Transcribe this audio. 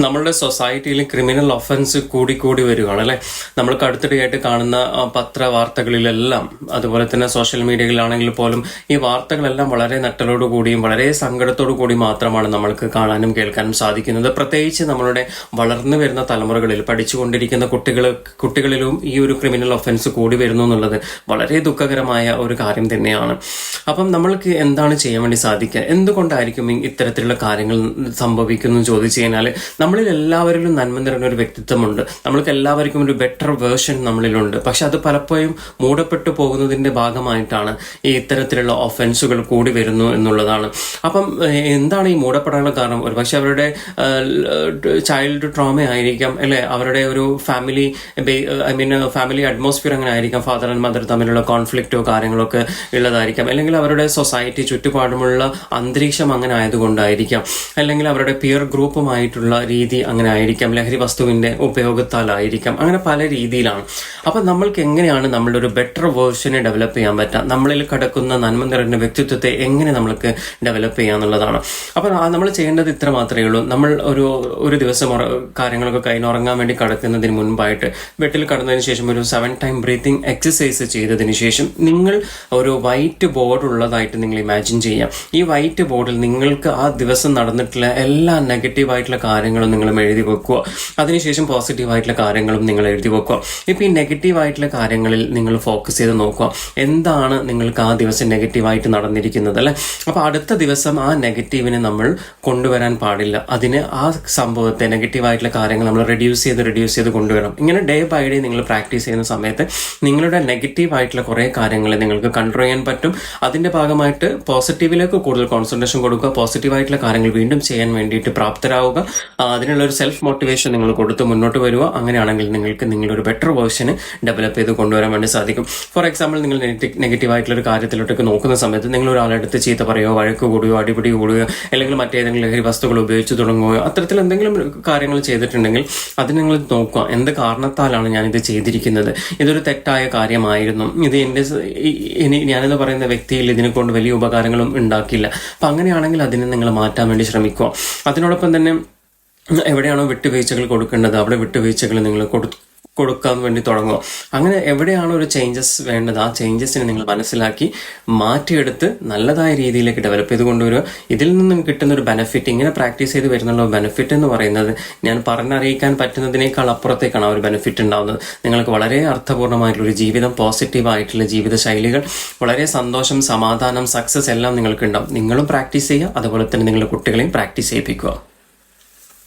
നമ്മളുടെ സൊസൈറ്റിയിൽ criminal offence കൂടി കൂടി വരികയാണ് അല്ലെ? നമ്മൾക്ക് അടുത്തിടെയായിട്ട് കാണുന്ന പത്ര വാർത്തകളിലെല്ലാം അതുപോലെ തന്നെ സോഷ്യൽ മീഡിയകളിലാണെങ്കിൽ പോലും ഈ വാർത്തകളെല്ലാം വളരെ നട്ടലോടു കൂടിയും വളരെ സങ്കടത്തോടു കൂടി മാത്രമാണ് നമ്മൾക്ക് കാണാനും കേൾക്കാനും സാധിക്കുന്നത്. പ്രത്യേകിച്ച് നമ്മളുടെ വളർന്നു വരുന്ന തലമുറകളിൽ പഠിച്ചുകൊണ്ടിരിക്കുന്ന കുട്ടികൾ കുട്ടികളിലും ഈ ഒരു ക്രിമിനൽ ഒഫൻസ് കൂടി വരുന്നു എന്നുള്ളത് വളരെ ദുഃഖകരമായ ഒരു കാര്യം തന്നെയാണ്. അപ്പം നമ്മൾക്ക് എന്താണ് ചെയ്യാൻ വേണ്ടി സാധിക്കുക? എന്തുകൊണ്ടായിരിക്കും ഇത്തരത്തിലുള്ള കാര്യങ്ങൾ സംഭവിക്കുന്നു ചോദിച്ചു കഴിഞ്ഞാൽ നമ്മളിൽ എല്ലാവരിലും നന്മ നിറഞ്ഞ ഒരു വ്യക്തിത്വമുണ്ട്. നമ്മൾക്ക് എല്ലാവർക്കും ഒരു ബെറ്റർ വേർഷൻ നമ്മളിലുണ്ട്. പക്ഷെ അത് പലപ്പോഴും മൂടപ്പെട്ടു പോകുന്നതിന്റെ ഭാഗമായിട്ടാണ് ഈ ഇത്തരത്തിലുള്ള ഒഫൻസുകൾ കൂടി വരുന്നു എന്നുള്ളതാണ്. അപ്പം എന്താണ് ഈ മൂടപ്പെടാനുള്ള കാരണം? ഒരു പക്ഷെ അവരുടെ ചൈൽഡ് ട്രോമ ആയിരിക്കാം അല്ലെ? അവരുടെ ഒരു family I mean family atmosphere അങ്ങനെ ആയിരിക്കാം. ഫാദർ ആൻഡ് മദർ തമ്മിലുള്ള കോൺഫ്ലിക്റ്റോ കാര്യങ്ങളോ ഒക്കെ ഉള്ളതായിരിക്കാം. അല്ലെങ്കിൽ അവരുടെ സൊസൈറ്റി ചുറ്റുപാടുമുള്ള അന്തരീക്ഷം അങ്ങനെ ആയതുകൊണ്ടായിരിക്കാം. അല്ലെങ്കിൽ അവരുടെ പിയർ ഗ്രൂപ്പുമായിട്ടുള്ള രീതി അങ്ങനെ ആയിരിക്കാം ലഹരി വസ്തുവിന്റെ ഉപയോഗത്താലായിരിക്കാം അങ്ങനെ പല രീതിയിലാണ്. അപ്പൊ നമ്മൾക്ക് എങ്ങനെയാണ് നമ്മളുടെ ഒരു ബെറ്റർ വേർഷനെ ഡെവലപ്പ് ചെയ്യാൻ പറ്റുക നമ്മളിൽ കിടക്കുന്ന നന്മ നിറഞ്ഞ വ്യക്തിത്വത്തെ എങ്ങനെ നമ്മൾക്ക് ഡെവലപ്പ് ചെയ്യാന്നുള്ളതാണ്. അപ്പൊ നമ്മൾ ചെയ്യേണ്ടത് ഇത്ര മാത്രമേ ഉള്ളൂ. നമ്മൾ ഒരു ഒരു ദിവസം കാര്യങ്ങളൊക്കെ കഴിഞ്ഞുറങ്ങാൻ വേണ്ടി കിടക്കുന്നതിന് മുൻപായിട്ട് ബെഡിൽ കടന്നതിന് ശേഷം ഒരു സെവൻ ടൈം ബ്രീത്തിങ് എക്സസൈസ് ചെയ്തതിന് ശേഷം നിങ്ങൾ ഒരു വൈറ്റ് ബോർഡ് ഉള്ളതായിട്ട് നിങ്ങൾ ഇമാജിൻ ചെയ്യാം. ഈ വൈറ്റ് ബോർഡിൽ നിങ്ങൾക്ക് ആ ദിവസം നടന്നിട്ടുള്ള എല്ലാ നെഗറ്റീവ് ആയിട്ടുള്ള കാര്യങ്ങളും നിങ്ങൾ എഴുതി വെക്കുക. അതിനുശേഷം പോസിറ്റീവായിട്ടുള്ള കാര്യങ്ങളും നിങ്ങൾ എഴുതി വെക്കുക. ഇപ്പോൾ ഈ നെഗറ്റീവായിട്ടുള്ള കാര്യങ്ങളിൽ നിങ്ങൾ ഫോക്കസ് ചെയ്ത് നോക്കുക. എന്താണ് നിങ്ങൾക്ക് ആ ദിവസം നെഗറ്റീവായിട്ട് നടന്നിരിക്കുന്നത് അല്ലേ? അപ്പോൾ അടുത്ത ദിവസം ആ നെഗറ്റീവിനെ നമ്മൾ കൊണ്ടുവരാൻ പാടില്ല. അതിന് ആ സംഭവത്തെ നെഗറ്റീവായിട്ടുള്ള കാര്യങ്ങൾ നമ്മൾ റെഡ്യൂസ് ചെയ്ത് റെഡ്യൂസ് ചെയ്ത് കൊണ്ടുവരണം. ഇങ്ങനെ ഡേ ബൈ ഡേ നിങ്ങൾ പ്രാക്ടീസ് ചെയ്യുന്ന സമയത്ത് നിങ്ങളുടെ നെഗറ്റീവ് കുറേ കാര്യങ്ങൾ നിങ്ങൾക്ക് കൺട്രോൾ ചെയ്യാൻ പറ്റും. അതിന്റെ ഭാഗമായിട്ട് പോസിറ്റീവിലേക്ക് കൂടുതൽ കോൺസെൻട്രേഷൻ കൊടുക്കുക. പോസിറ്റീവായിട്ടുള്ള കാര്യങ്ങൾ വീണ്ടും ചെയ്യാൻ വേണ്ടിയിട്ട് പ്രാപ്തരാവുക. അതിനുള്ള ഒരു സെൽഫ് മോട്ടിവേഷൻ നിങ്ങൾ കൊടുത്ത് മുന്നോട്ട് വരിക അങ്ങനെയാണെങ്കിൽ നിങ്ങൾക്ക് നിങ്ങളുടെ ഒരു ബെറ്റർ വേർഷന് ഡെവലപ്പ് ചെയ്ത് കൊണ്ടുവരാൻ വേണ്ടി സാധിക്കും. ഫോർ എക്സാമ്പിൾ നിങ്ങൾ നെഗറ്റീവ് ആയിട്ടുള്ള ഒരു കാര്യത്തിലോട്ടൊക്കെ നോക്കുന്ന സമയത്ത് നിങ്ങൾ ഒരാളെടുത്ത് ചീത്ത പറയുകയോ വഴക്ക് കൂടുകയോ അടിപിടി കൂടുകയോ അല്ലെങ്കിൽ മറ്റേതെങ്കിലും ലഹരി വസ്തുക്കൾ ഉപയോഗിച്ച് തുടങ്ങുകയോ അത്തരത്തിൽ എന്തെങ്കിലും കാര്യങ്ങൾ ചെയ്തിട്ടുണ്ടെങ്കിൽ അത് നിങ്ങൾ നോക്കുക. എന്ത് കാരണത്താലാണ് ഞാനിത് ചെയ്തിരിക്കുന്നത്? ഇതൊരു തെറ്റായ കാര്യമായിരുന്നു. ഇത് എന്റെ ഞാനിത് പറയുന്ന വ്യക്തിയിൽ ഇതിനെ കൊണ്ട് വലിയ ഉപകാരങ്ങളും ഉണ്ടാക്കില്ല. അപ്പൊ അങ്ങനെയാണെങ്കിൽ അതിനെ നിങ്ങൾ മാറ്റാൻ വേണ്ടി ശ്രമിക്കുക. അതിനോടൊപ്പം തന്നെ എവിടെയാണോ വിട്ടുവീഴ്ചകൾ കൊടുക്കേണ്ടത് അവിടെ വിട്ടുവീഴ്ചകൾ നിങ്ങൾ കൊടു കൊടുക്കാൻ വേണ്ടി തുടങ്ങുക. അങ്ങനെ എവിടെയാണോ ഒരു ചേഞ്ചസ് വേണ്ടത് ആ ചേഞ്ചസിനെ നിങ്ങൾ മനസ്സിലാക്കി മാറ്റിയെടുത്ത് നല്ലതായ രീതിയിലേക്ക് ഡെവലപ്പ് ചെയ്ത് കൊണ്ടുവരിക. ഇതിൽ നിന്നും കിട്ടുന്ന ഒരു ബെനിഫിറ്റ് ഇങ്ങനെ പ്രാക്ടീസ് ചെയ്ത് വരുന്നുള്ള ബെനിഫിറ്റ് എന്ന് പറയുന്നത് ഞാൻ പറഞ്ഞറിയിക്കാൻ പറ്റുന്നതിനേക്കാൾ അപ്പുറത്തേക്കാണ് ആ ഒരു ബെനിഫിറ്റ് ഉണ്ടാവുന്നത്. നിങ്ങൾക്ക് വളരെ അർത്ഥപൂർണമായിട്ടുള്ള ഒരു ജീവിതം പോസിറ്റീവ് ആയിട്ടുള്ള ജീവിത ശൈലികൾ വളരെ സന്തോഷം സമാധാനം സക്സസ് എല്ലാം നിങ്ങൾക്ക് ഉണ്ടാവും നിങ്ങളും പ്രാക്ടീസ് ചെയ്യുക അതുപോലെ തന്നെ നിങ്ങളുടെ കുട്ടികളെയും പ്രാക്ടീസ് ചെയ്യിപ്പിക്കുക.